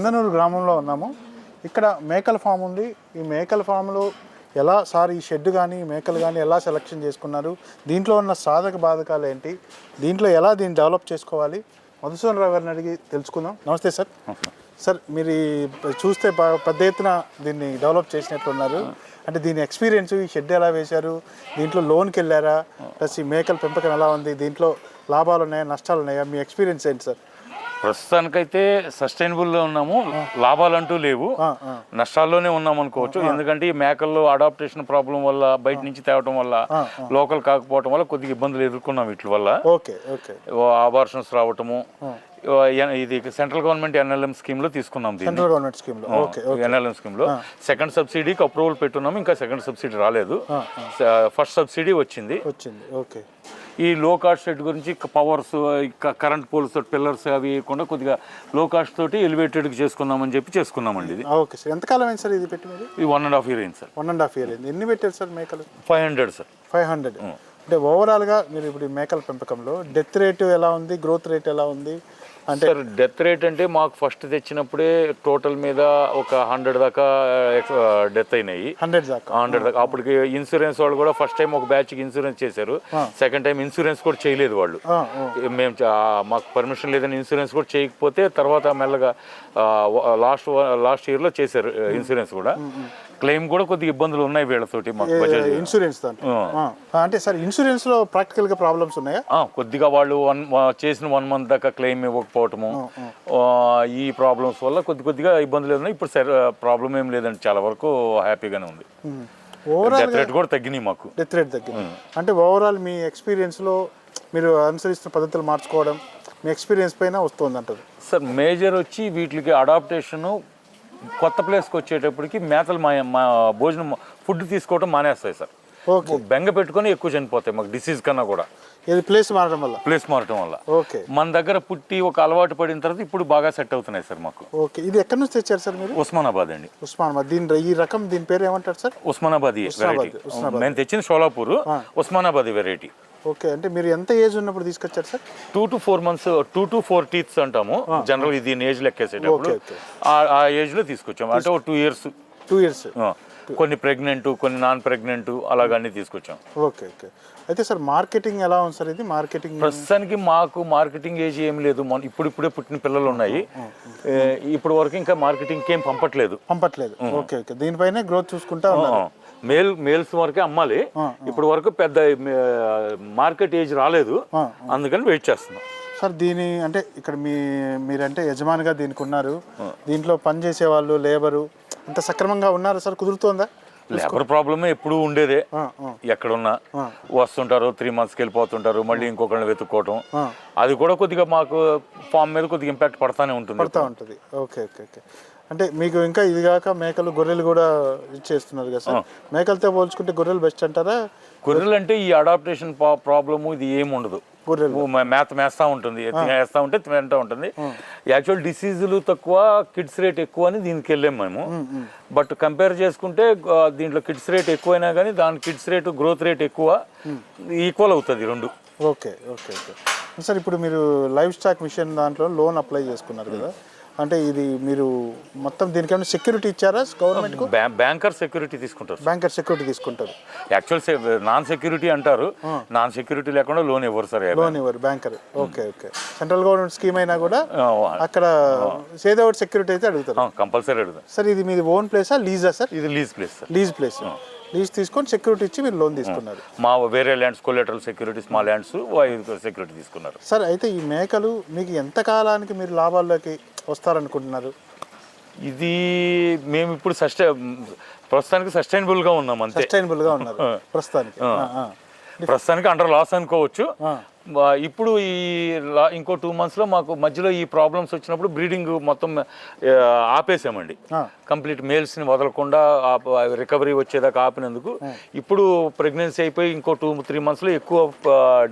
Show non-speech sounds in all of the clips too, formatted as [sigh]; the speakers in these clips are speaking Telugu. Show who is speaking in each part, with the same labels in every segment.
Speaker 1: సింధనూరు గ్రామంలో ఉన్నాము. ఇక్కడ మేకల ఫామ్ ఉంది. ఈ మేకల ఫామ్లో ఎలా సార్ ఈ షెడ్ కానీ మేకలు కానీ ఎలా సెలెక్షన్ చేసుకున్నారు? దీంట్లో ఉన్న సాధక బాధకాలు ఏంటి? దీంట్లో ఎలా దీన్ని డెవలప్ చేసుకోవాలి? మధుసూదన్ రావు గారిని అడిగి తెలుసుకుందాం. నమస్తే సార్. సార్ మీరు చూస్తే పెద్ద ఎత్తున దీన్ని డెవలప్ చేసినట్లున్నారు. అంటే దీని ఎక్స్పీరియన్స్ ఈ షెడ్ ఎలా వేశారు? దీంట్లో లోన్కి వెళ్ళారా? ప్లస్ ఈ మేకల పెంపకం ఎలా ఉంది? దీంట్లో లాభాలు ఉన్నాయా? నష్టాలు ఉన్నాయా? మీ ఎక్స్పీరియన్స్ ఏంటి సార్?
Speaker 2: ప్రస్తుతానికైతే సస్టైనబుల్లో ఉన్నాము లాభాలంటూ లేవు. నష్టాల్లోనే ఉన్నాం అనుకోవచ్చు ఎందుకంటే ఈ మేకల్లో అడాప్టేషన్ ప్రాబ్లం వల్ల బయట నుంచి తేవటం వల్ల లోకల్ కాకపోవటం వల్ల కొద్దిగా ఇబ్బందులు ఎదుర్కొన్నాం వీటి వల్ల.
Speaker 1: Okay okay.
Speaker 2: అబార్షన్స్ రావటము. ఇది సెంట్రల్ గవర్నమెంట్ ఎన్ఎల్ఎం స్కీమ్లో తీసుకున్నాం
Speaker 1: సెంట్రల్ గవర్నమెంట్
Speaker 2: ఎన్ఎల్ఎం స్కీమ్లో సెకండ్ సబ్సిడీకి అప్రూవల్ పెట్టున్నాము. ఇంకా సెకండ్ సబ్సిడీ రాలేదు. ఫస్ట్ సబ్సిడీ వచ్చింది.
Speaker 1: వచ్చింది. ఓకే.
Speaker 2: ఈ లో కాస్ట్ షెడ్ గురించి పవర్స్ కరెంట్ పోల్స్ పిల్లర్స్ అవి వేయకుండా కొద్దిగా లో కాస్ట్ తోటి ఎలివేటెడ్ చేసుకుందామని చెప్పి చేసుకున్నామండి ఇది.
Speaker 1: Okay sir. ఎంతకాలం అయింది సార్ ఇది పెట్టి మీరు?
Speaker 2: ఇది వన్ అండ్ హాఫ్ ఇయర్ అయింది sir.
Speaker 1: One and half year అయింది. ఎన్ని పెట్టారు సార్ మేకలు?
Speaker 2: Five hundred sir.
Speaker 1: Five hundred అంటే ఓవరాల్గా మీరు ఇప్పుడు ఈ మేకల పెంపకంలో డెత్ రేట్ ఎలా ఉంది? గ్రోత్ రేట్ ఎలా ఉంది? అంటే
Speaker 2: డెత్ రేట్ అంటే మాకు ఫస్ట్ తెచ్చినప్పుడే టోటల్ మీద ఒక హండ్రెడ్ దాకా డెత్ అయినాయి.
Speaker 1: హండ్రెడ్ దాకా.
Speaker 2: హండ్రెడ్ దాకా. అప్పటికి ఇన్సూరెన్స్ వాళ్ళు కూడా ఫస్ట్ టైం ఒక బ్యాచ్కి ఇన్సూరెన్స్ చేశారు. సెకండ్ టైం ఇన్సూరెన్స్ కూడా చేయలేదు వాళ్ళు. మేము మాకు పర్మిషన్ లేదని ఇన్సూరెన్స్ కూడా చేయకపోతే తర్వాత మెల్లగా లాస్ట్ లాస్ట్ ఇయర్లో చేశారు ఇన్సూరెన్స్ కూడా. క్లెయిమ్ కూడా కొద్దిగా ఇబ్బందులు ఉన్నాయి వీళ్ళతోటి మాకు బజాజ్.
Speaker 1: ఇన్సూరెన్స్ దాంట్లో. అంటే. సార్ ఇన్సూరెన్స్లో ప్రాక్టికల్గా ప్రాబ్లమ్స్ ఉన్నాయా?
Speaker 2: కొద్దిగా వాళ్ళు వన్ చేసిన వన్ మంత్ దాకా క్లెయిమ్ ఇవ్వకపోవటము. ఈ ప్రాబ్లమ్స్ వల్ల కొద్ది కొద్దిగా ఇబ్బందులు ఉన్నాయి ఇప్పుడు సరే ప్రాబ్లం ఏం లేదండి. చాలా వరకు హ్యాపీగానే ఉంది.
Speaker 1: ఓవరాల్
Speaker 2: డెత్ రేట్ కూడా తగ్గినాయి మాకు.
Speaker 1: డెత్ రేట్ దగ్గర అంటే ఓవరాల్ మీ ఎక్స్పీరియన్స్లో మీరు అనుసరిస్తున్న పద్ధతులు మార్చుకోవడం మీ ఎక్స్పీరియన్స్ పైన వస్తుంది అంటారు
Speaker 2: సార్ మేజర్ వచ్చి వీటికి అడాప్టేషన్ కొత్త ప్లేస్కి వచ్చేటప్పటికి మేతలు మా మా భోజనం ఫుడ్ తీసుకోవడం మానేస్తాయి సార్.
Speaker 1: ఓకే.
Speaker 2: బెంగ పెట్టుకొని ఎక్కువ చనిపోతాయి మాకు డిసీజ్ కన్నా కూడా.
Speaker 1: ఇది ప్లేస్ మారడం వల్ల?
Speaker 2: ప్లేస్ మారటం వల్ల.
Speaker 1: ఓకే.
Speaker 2: మన దగ్గర పుట్టి ఒక అలవాటు పడిన తర్వాత ఇప్పుడు బాగా సెట్ అవుతున్నాయి సార్ మాకు.
Speaker 1: ఓకే. ఇది ఎక్కడి నుంచి తెచ్చారు సార్ మీరు?
Speaker 2: ఉస్మానాబాద్ అండి.
Speaker 1: ఉస్మానాబాద్. దీని ఈ రకం దీని పేరు ఏమంటారు సార్?
Speaker 2: ఉస్మానాబాద్ వెరైటీ మేము తెచ్చిన షోలాపూర్ ఉస్మానాబాద్ వెరైటీ
Speaker 1: ఓకే అంటే మీరు ఎంత ఏజ్ ఉన్నప్పుడు తీసుకొచ్చారు sir?
Speaker 2: Two to four months two to four teeths అంటాము. జనరల్ ఇది ఏజ్ లెక్కేసేటప్పుడు. ఆ ఏజ్లో తీసుకొచ్చాము. అంటే ఒక టూ ఇయర్స్
Speaker 1: టూ ఇయర్స్
Speaker 2: కొన్ని ప్రెగ్నెంట్ కొన్ని నాన్ ప్రెగ్నెంట్ అలాగన్నీ తీసుకొచ్చాం.
Speaker 1: Okay okay. అయితే సార్ మార్కెటింగ్ ఎలా ఉంది సార్ ఇది? మార్కెటింగ్
Speaker 2: ప్రస్తుతానికి మాకు మార్కెటింగ్ ఏజ్ ఏం లేదు. మొన్న ఇప్పుడు ఇప్పుడే పుట్టిన పిల్లలు ఉన్నాయి. ఇప్పుడు వరకు ఇంకా మార్కెటింగ్ ఏం పంపట్లేదు.
Speaker 1: పంపట్లేదు. Okay okay. దీనిపైనే గ్రోత్ చూసుకుంటా
Speaker 2: మేల్ మేల్స్ వరకే అమ్మాలి. ఇప్పుడు వరకు పెద్ద మార్కెట్ ఏజ్ రాలేదు. అందుకని వెయిట్ చేస్తున్నాం.
Speaker 1: సార్ దీని అంటే ఇక్కడ మీ మీరంటే యజమానిగా దీనికి ఉన్నారు. దీంట్లో పని చేసే వాళ్ళు లేబరు అంత సక్రమంగా ఉన్నారా సార్? కుదురుతోందా?
Speaker 2: లేబర్ ప్రాబ్లమే ఎప్పుడూ ఉండేదే. ఎక్కడున్నా వస్తుంటారు త్రీ మంత్స్కి వెళ్ళిపోతుంటారు మళ్ళీ ఇంకొకరిని వెతుక్కోవటం. అది కూడా కొద్దిగా మాకు ఫామ్ మీద కొద్దిగా ఇంపాక్ట్ పడతానే ఉంటుంది
Speaker 1: పడుతూ ఉంటుంది. Okay okay okay. అంటే మీకు ఇంకా ఇది కాక మేకలు గొర్రెలు కూడా ఇచ్చేస్తున్నారు కదా సార్? మేకలతో పోల్చుకుంటే గొర్రెలు బెస్ట్ అంటారా?
Speaker 2: గొర్రెలు అంటే ఈ అడాప్టేషన్ ప్రాబ్లము ఇది ఏమి ఉండదు మేత మేస్తా ఉంటుంది వేస్తూ ఉంటే తింటూ ఉంటుంది. యాక్చువల్ డిసీజులు తక్కువ కిడ్స్ రేట్ ఎక్కువ అని దీనికి వెళ్ళాం మేము. బట్ కంపేర్ చేసుకుంటే దీంట్లో కిడ్స్ రేట్ ఎక్కువైనా కానీ దాని కిడ్స్ రేట్ గ్రోత్ రేట్ ఎక్కువ ఈక్వల్ అవుతుంది రెండు.
Speaker 1: Okay okay okay. సార్ ఇప్పుడు మీరు లైవ్ స్టాక్ మిషన్ దాంట్లో లోన్ అప్లై చేసుకున్నారు కదా. అంటే ఇది మీరు మొత్తం దీనికేమైనా సెక్యూరిటీ ఇచ్చారా గవర్నమెంట్కు
Speaker 2: బ్యా- బ్యాంకర్ సెక్యూరిటీ తీసుకుంటారు.
Speaker 1: బ్యాంకర్ సెక్యూరిటీ తీసుకుంటారు.
Speaker 2: యాక్చువల్ నాన్ సెక్యూరిటీ అంటారు. నాన్ సెక్యూరిటీ లేకుండా లోన్ ఇవ్వరు సార్
Speaker 1: లోన్ ఇవ్వరు banker okay okay central government scheme అయినా కూడా అక్కడ ఏదో ఒకటి సెక్యూరిటీ అయితే అడుగుతారు.
Speaker 2: కంపల్సరీ అడుగుతాం
Speaker 1: సార్ ఇది మీది ఓన్ ప్లేసా లీజా సార్
Speaker 2: ఇది lease place sir
Speaker 1: lease place lease తీసుకొని సెక్యూరిటీ ఇచ్చి మీరు లోన్ తీసుకున్నారు.
Speaker 2: మా వేరే ల్యాండ్స్ కొలెటరల్ సెక్యూరిటీస్ మా ల్యాండ్స్ సెక్యూరిటీ తీసుకున్నారు.
Speaker 1: సార్ అయితే ఈ మేకలు మీకు ఎంత కాలానికి మీరు లాభాల్లోకి వస్తారనుకుంటున్నారు.
Speaker 2: ఇది మేము ఇప్పుడు సస్టై ప్రస్తుతానికి సస్టైనబుల్గా ఉన్నాం అంతే.
Speaker 1: సస్టైనబుల్గా ఉన్నారు [laughs] ప్రస్తుతానికి.
Speaker 2: ప్రస్తుతానికి అండర్ లాస్ అనుకోవచ్చు. ఇప్పుడు ఈ ఇంకో టూ మంత్స్లో మాకు మధ్యలో ఈ ప్రాబ్లమ్స్ వచ్చినప్పుడు బ్రీడింగ్ మొత్తం ఆపేసామండి. కంప్లీట్ మేల్స్ని వదలకుండా రికవరీ వచ్చేదాకా ఆపినందుకు ఇప్పుడు ప్రెగ్నెన్సీ అయిపోయి ఇంకో టూ త్రీ మంత్స్లో ఎక్కువ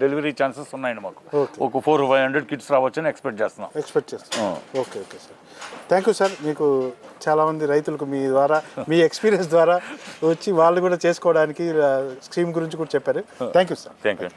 Speaker 2: డెలివరీ ఛాన్సెస్ ఉన్నాయండి మాకు. ఒక ఫోర్ ఫైవ్ హండ్రెడ్ కిడ్స్ రావచ్చని ఎక్స్పెక్ట్ చేస్తున్నాం.
Speaker 1: ఎక్స్పెక్ట్ చేస్తాం okay okay sir. Thank you sir. మీకు చాలామంది రైతులకు మీ ద్వారా మీ [laughs] ఎక్స్పీరియన్స్ ద్వారా వచ్చి వాళ్ళు కూడా చేసుకోవడానికి స్కీమ్ గురించి కూడా చెప్పారు. Thank you sir
Speaker 2: thank you